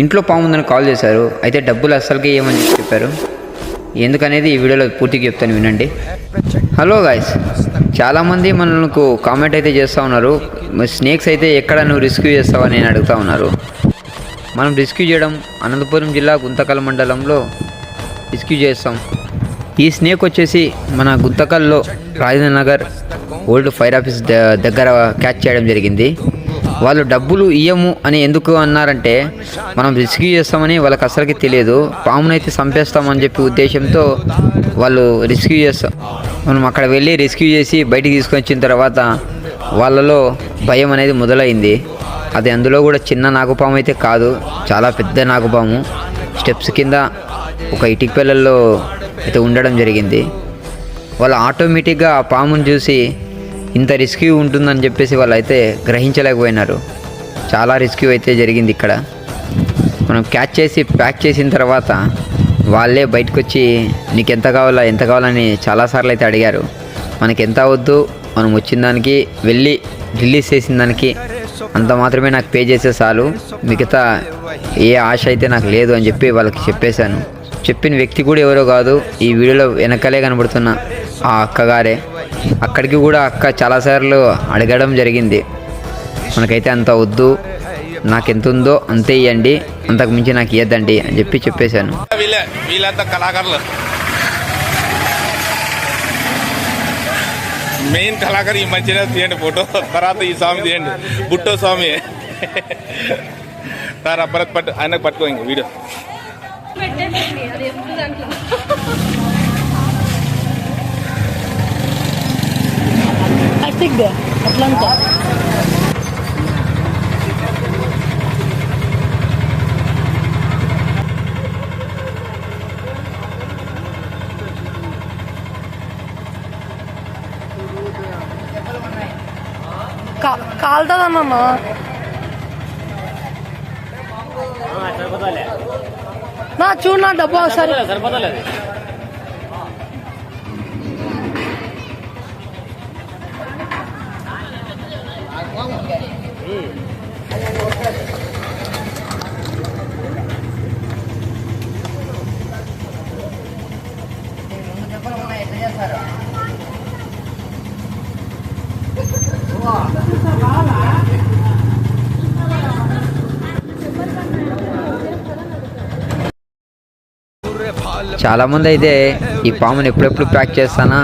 ఇంట్లో పాము ఉందని కాల్ చేశారు. అయితే డబ్బులు అస్సలకి ఏమని చెప్పారు. ఎందుకనేది ఈ వీడియోలో పూర్తిగా చెప్తాను వినండి. హలో గాయస్ చాలామంది మనకు కామెంట్ అయితే చేస్తూ ఉన్నారు. స్నేక్స్ అయితే ఎక్కడ నువ్వు రిస్క్యూ చేస్తావని నేను అడుగుతా ఉన్నారు. మనం రెస్క్యూ చేయడం అనంతపురం జిల్లా గుంతకల్ మండలంలో రెస్క్యూ చేస్తాం. ఈ స్నేక్ వచ్చేసి మన గుంతకల్లో Rajendra Nagar old fire office దగ్గర క్యాచ్ చేయడం జరిగింది. వాళ్ళు డబ్బులు ఇయ్యము అని ఎందుకు అన్నారంటే మనం రెస్క్యూ చేస్తామని వాళ్ళకి అసలుకి తెలియదు. పామునైతే చంపేస్తామని చెప్పి ఉద్దేశంతో వాళ్ళు రెస్క్యూ చేస్తాం మనం అక్కడ వెళ్ళి రెస్క్యూ చేసి బయటికి తీసుకొని వచ్చిన తర్వాత వాళ్ళలో భయం అనేది మొదలైంది. అది అందులో కూడా చిన్న నాగుపాము అయితే కాదు చాలా పెద్ద నాగుపాము. స్టెప్స్ కింద ఒక ఇటుక పిల్లల్లో అయితే ఉండడం జరిగింది. వాళ్ళు ఆటోమేటిక్గా ఆ పాముని చూసి ఇంత రిస్క్యూ ఉంటుందని చెప్పేసి వాళ్ళు అయితే గ్రహించలేకపోయినారు. చాలా రిస్క్యూ అయితే జరిగింది ఇక్కడ. మనం క్యాచ్ చేసి ప్యాక్ చేసిన తర్వాత వాళ్ళే బయటకు వచ్చి నీకు ఎంత కావాలా ఎంత కావాలని చాలాసార్లు అయితే అడిగారు. మనకి ఎంత అవద్దు మనం వచ్చిన దానికి వెళ్ళి రిలీజ్ చేసిన దానికి అంత మాత్రమే నాకు పే చేసే చాలు. మిగతా ఏ ఆశ అయితే నాకు లేదు అని చెప్పి వాళ్ళకి చెప్పేశాను. చెప్పిన వ్యక్తి కూడా ఎవరో కాదు ఈ వీడియోలో వెనకలే కనబడుతున్న ఆ అక్కగారే. అక్కడికి కూడా అక్క చాలాసార్లు అడగడం జరిగింది. మనకైతే అంత వద్దు నాకు ఎంత ఉందో అంతే ఇవ్వండి అంతకు మించి నాకు ఇవ్వద్దండి అని చెప్పి చెప్పేశాను. వీళ్ళే వీళ్ళంతా కళాకారులు. మెయిన్ కళాకారు ఈ మంచిగా తీయండి ఫోటో తర్వాత ఈ స్వామి తీయండి. బుట్టో స్వామి. సార్ భరత్ పట్టు ఆయనకు పట్టుకో ఇంక వీడియో. ప్లాస్టిక్ అట్లంతా. కాలుతుందన్న నా చూడు నా డబ్బా ఒకసారి. చాలామంది అయితే ఈ పాముని ఎప్పుడెప్పుడు ప్యాక్ చేస్తానా?